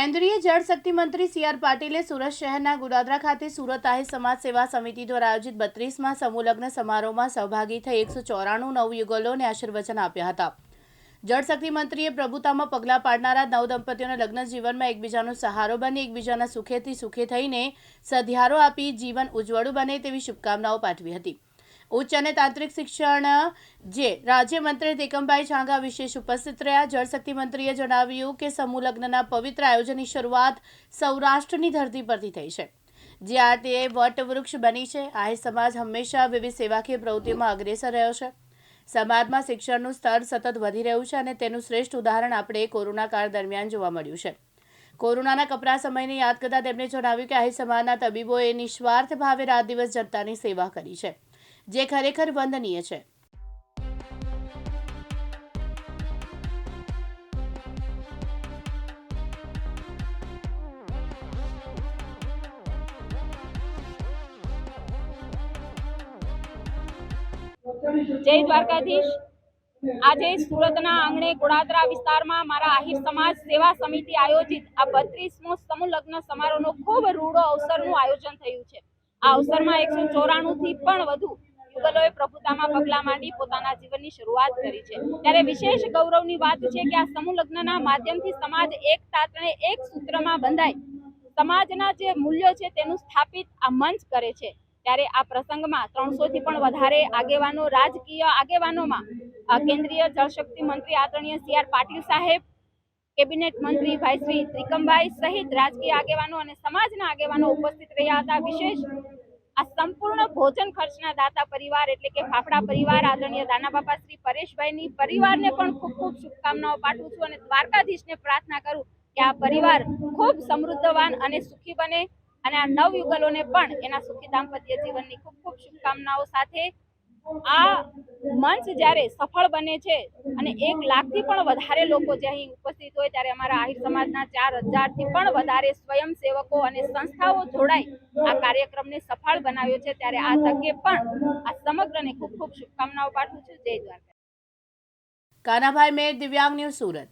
કેન્દ્રીય જળશક્તિ મંત્રી C R પાટીલે સુરત શહેરના ગુડાદરા ખાતે સુરત આહિર સમાજ સેવા સમિતિ દ્વારા આયોજિત બત્રીસમાં સમૂહલગ્ન સમારોહમાં સહભાગી થઈ એકસો ચોરાણું નવયુગલોને આશીર્વચન આપ્યા હતા. જળશક્તિ મંત્રીએ પ્રભુતામાં પગલાં પાડનારા નવ દંપતીઓના લગ્ન જીવનમાં એકબીજાનો સહારો બની, એકબીજાના સુખેથી સુખે થઈને સધિયારો આપી જીવન ઉજ્જવળું બને તેવી શુભકામનાઓ પાઠવી હતી. ઉચ્ચ અને તાંત્રિક શિક્ષણ, જે રાજ્યમંત્રી ટેકમભાઈ છાંગા વિશેષ ઉપસ્થિત રહ્યા. જળશક્તિ મંત્રીએ જણાવ્યું કે સમૂહ લગ્નના પવિત્ર આયોજનની શરૂઆત સૌરાષ્ટ્રની ધરતી પરથી થઈ છે. જ્યાં તે વટવૃક્ષ બની છે. આહિર સમાજ હંમેશા વિવિધ સેવાકીય પ્રવૃત્તિઓમાં અગ્રેસર રહ્યો છે. સમાજમાં શિક્ષણનું સ્તર સતત વધી રહ્યું છે અને તેનું શ્રેષ્ઠ ઉદાહરણ આપણે કોરોના કાળ દરમિયાન જોવા મળ્યું છે. કોરોનાના કપરા સમયને યાદ કરતા તેમણે જણાવ્યું કે આહિર સમાજના તબીબોએ નિસ્વાર્થ ભાવે રાત દિવસ જનતાની સેવા કરી છે. જે ખરેખર વંદનીય છે. જય દ્વારકાધીશ. આજે સુરતના આંગણે ગોળાદરા વિસ્તારમાં મારા આહિર સમાજ સેવા સમિતિ આયોજિત આ બત્રીસમો સમૂહ લગ્ન સમારોહનો ખૂબ રૂડો અવસરનું આયોજન થયું છે. આ અવસરમાં એકસો ચોરાણું થી પણ વધુ યુગલોએ પ્રભુતામાં પગલાં માંડી પોતાના જીવનની શરૂઆત કરી છે. ત્યારે વિશેષ ગૌરવની વાત છે કે આ સમૂહ લગ્નના માધ્યમથી સમાજ એક તાતણે એક સૂત્રમાં બંધાય. સમાજના જે મૂલ્યો છે તેનું સ્થાપિત આ મંચ કરે છે. ત્યારે આ પ્રસંગમાં ત્રણસો થી પણ વધારે આગેવાનો, રાજકીય આગેવાનોમાં કેન્દ્રીય જળશક્તિ મંત્રી આદરણીય સી આર પાટીલ સાહેબ, કેબિનેટ મંત્રી ભાઈ શ્રી ત્રિકમભાઈ સહિત રાજકીય આગેવાનો અને સમાજના આગેવાનો ઉપસ્થિત રહ્યા હતા. વિશેષ આ સંપૂર્ણ ભોજન ખર્ચના દાતા પરિવાર એટલે કે ફાફડા પરિવાર, આદરણીય દાના બાપા શ્રી પરેશભાઈની પરિવારને પણ ખૂબ ખૂબ શુભકામનાઓ પાઠવું છું અને દ્વારકાધીશને પ્રાર્થના કરું કે આ પરિવાર ખૂબ સમૃદ્ધવાન અને સુખી બને અને આ નવયુગલોને પણ એના સુખી દાંપત્ય જીવનની ખૂબ ખૂબ શુભકામનાઓ સાથે આ મંચ જ્યારે સફળ બને છે અને એક લાખથી પણ વધારે લોકો જે અહીં ઉપસ્થિત હોય ત્યારે અમારા આહિર સમાજના ચાર હજારથી પણ વધારે સ્વયંસેવકો અને સંસ્થાઓ જોડાઈ આ કાર્યક્રમને સફળ બનાવ્યો છે ત્યારે આ તકે પણ આ સમગ્રને ખૂબ ખૂબ શુભકામનાઓ પાઠવું છું. જય દ્વારકા. કાનાભાઈ મેર દિવ્યાંગ ન્યૂઝ સુરત.